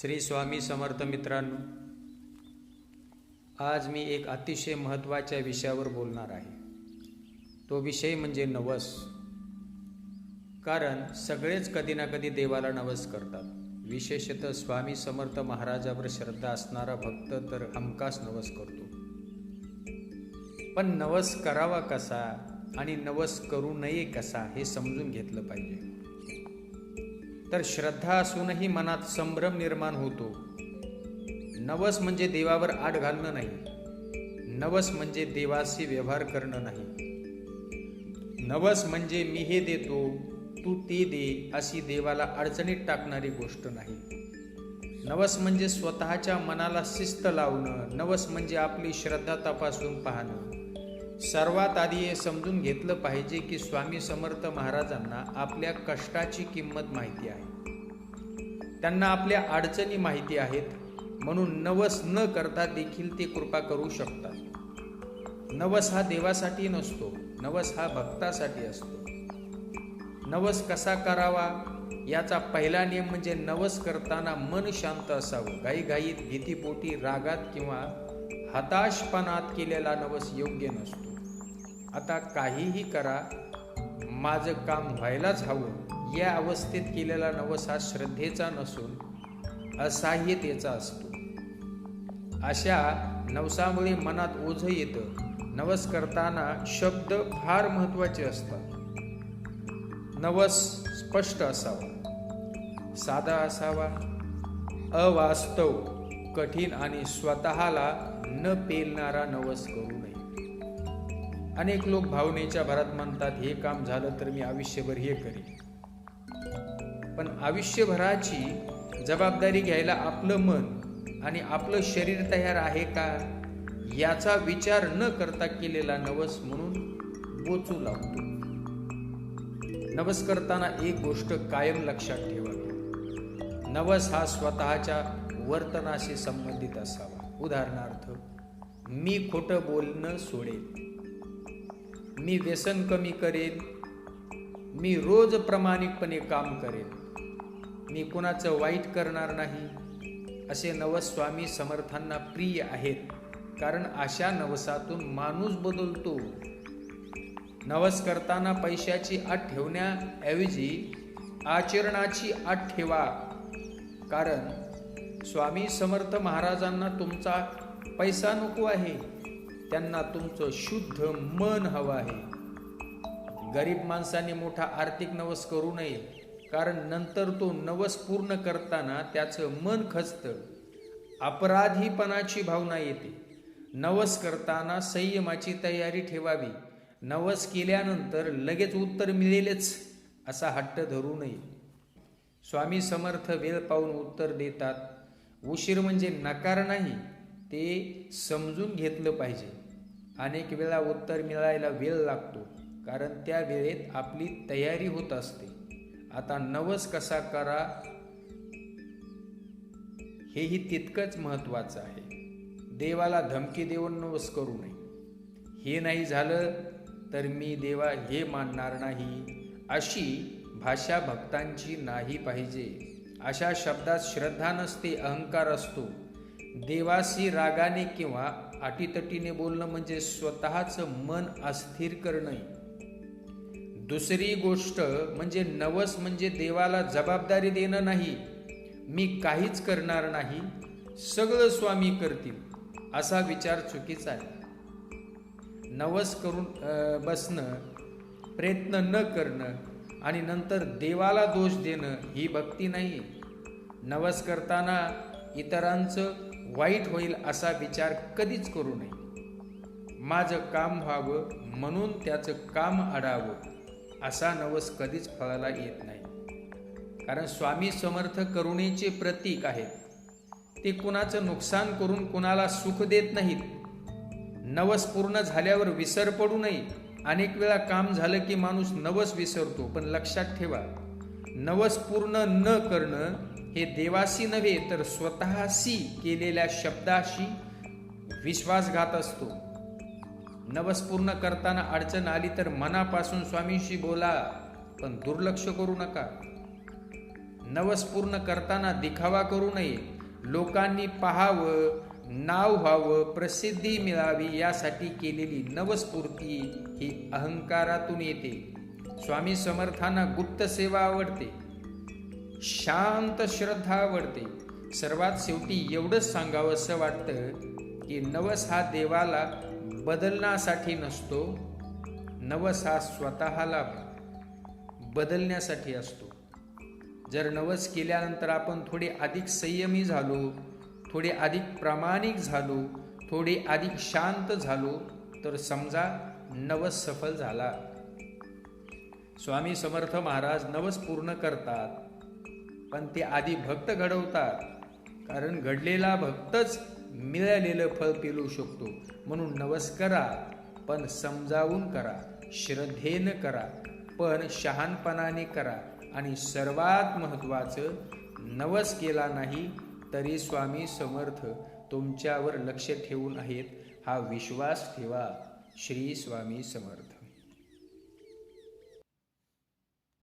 श्री स्वामी समर्थ मित्रांनो आज मी एक अतिशय महत्त्वाच्या विषयावर बोलणार आहे. तो विषय म्हणजे नवस. कारण सगळेच कधी ना कधी देवाला नवस करतात. विशेषतः स्वामी समर्थ महाराजावर श्रद्धा असणारा भक्त तर हमखास नवस करतो. पण नवस करावा कसा आणि नवस करू नये कसा हे समजून घेतलं पाहिजे. तर श्रद्धा असूनही मनात संभ्रम निर्माण होतो. नवस म्हणजे देवावर आड घालणं नाही. नवस म्हणजे देवाशी व्यवहार करणं नाही. नवस म्हणजे मी हे देतो तू ते दे अशी देवाला अडचणीत टाकणारी गोष्ट नाही. नवस म्हणजे स्वतःच्या मनाला शिस्त लावणं नवस म्हणजे आपली श्रद्धा तपासून पाहणं. सर्वात आधी हे समजून घेतलं पाहिजे की स्वामी समर्थ महाराजांना आपल्या कष्टाची किंमत माहिती आहे. त्यांना आपल्या अडचणी माहिती आहेत म्हणून नवस न करता देखील ते कृपा करू शकतात. नवस हा देवासाठी नसतो नवस हा भक्तासाठी असतो. नवस कसा करावा? याचा पहिला नियम म्हणजे नवस करताना मन शांत असावं. घाईघाईत भीतीपोटी रागात किंवा हताशपणात केलेला नवस योग्य नसतो. आता काहीही करा माझं काम व्हायलाच हवं. या अवस्थेत केलेला नवस हा श्रद्धेचा नसून असहाय्यतेचा असतो. अशा नवसामुळे मनात ओझं येतं. नवस करताना शब्द फार महत्त्वाचे असतात. नवस स्पष्ट असावा. साधा असावा. अवास्तव कठीण आणि स्वतःला न पेलणारा नवस करू नये. अनेक लोक भावनेच्या भरात म्हणतात हे काम झालं तर मी आयुष्यभर हे करेन. पण आयुष्यभराची जबाबदारी घ्यायला आपलं मन आणि आपलं शरीर तयार आहे का? याचा विचार न करता केलेला नवस म्हणून बोचू लागतो. नवस करताना एक गोष्ट कायम लक्षात ठेवावी. नवस हा स्वतःच्या वर्तनाशी संबंधित असावा. उदाहरणार्थ मी खोटं बोलणं सोडेल मी व्यसन कमी करेन मी रोज प्रामाणिकपणे काम करेन मी कुणाचं वाईट करणार नाही असे नवस्वामी समर्थांना प्रिय आहेत कारण अशा नवसातून माणूस बदलतो. नवस करताना पैशाची आठ ठेवण्याऐवजी आचरणाची आठ ठेवा कारण स्वामी समर्थ महाराजांना तुमचा पैसा नको आहे. त्यांना तुमचं शुद्ध मन हवं आहे. गरीब माणसाने मोठा आर्थिक नवस करू नये कारण नंतर तो नवस पूर्ण करताना त्याचं मन खचतं. अपराधीपणाची भावना येते. नवस करताना संयमाची तयारी ठेवावी. नवस केल्यानंतर लगेच उत्तर मिळेलच असा हट्ट धरू नये. स्वामी समर्थ वेळ पाहून उत्तर देतात उशीर म्हणजे नकार नाही ते समजून घेतलं पाहिजे. अनेक वेळा उत्तर मिळायला वेळ लागतो कारण त्या वेळेत आपली तयारी होत असते. आता नवस कसा करा हेही तितकंच महत्त्वाचं आहे. देवाला धमकी देऊन नवस करू नये. हे नाही झालं तर मी देवा हे मानणार नाही अशी भाषा भक्तांची नाही पाहिजे. अशा शब्दात श्रद्धा नसते अहंकार असतो. देवाशी रागाने किंवा अटीतटीने बोलणं म्हणजे स्वतःचं मन अस्थिर करणं. दुसरी गोष्ट म्हणजे नवस म्हणजे देवाला जबाबदारी देणं नाही. मी काहीच करणार नाही सगळं स्वामी करतील असा विचार चुकीचा आहे. नवस करून बसणं प्रयत्न न करणं आणि नंतर देवाला दोष देणं ही भक्ती नाही. नवस करताना इतरांचं वाईट होईल असा विचार कधीच करू नये. माझं काम व्हावं म्हणून त्याचं काम अडावं असा नवस कधीच फळाला येत नाही. कारण स्वामी समर्थ करुणेचे प्रतीक आहेत. ते कुणाचं नुकसान करून कुणाला सुख देत नाहीत. नवस पूर्ण झाल्यावर विसर पडू नये. अनेक वेळा काम झालं की माणूस नवस विसरतो पण लक्षात ठेवा नवस पूर्ण न करणं हे देवाशी नव्हे तर स्वतःशी केलेल्या शब्दाशी विश्वासघात असतो. नवस पूर्ण करताना अडचण आली तर मनापासून स्वामींशी बोला पण दुर्लक्ष करू नका. नवस पूर्ण करताना दिखावा करू नये. लोकांनी पाहावं नाव व्हावं प्रसिद्धी मिळावी यासाठी केलेली नवस्फूर्ती ही अहंकारातून येते. स्वामी समर्थांना गुप्त सेवा आवडते. शांत श्रद्धा आवडते. सर्वात शेवटी एवढंच सांगावं असं वाटतं की नवस हा देवाला बदलण्यासाठी नसतो नवस हा स्वतःला बदलण्यासाठी असतो. जर नवस केल्यानंतर आपण थोडे अधिक संयमी झालो थोडे अधिक प्रामाणिक झालो थोडे अधिक शांत झालो तर समजा नवस सफल झाला. स्वामी समर्थ महाराज नवस पूर्ण करतात पण ते आधी भक्त घडवतात कारण घडलेला भक्तच मिळालेलं फळ पेलू शकतो. म्हणून नवस करा पण समजावून करा श्रद्धेनं करा पण शहाणपणाने करा. आणि सर्वात महत्त्वाचं नवस केला नाही तरी स्वामी समर्थ तुमच्यावर लक्ष ठेवून आहेत हा विश्वास ठेवा श्री स्वामी समर्थ.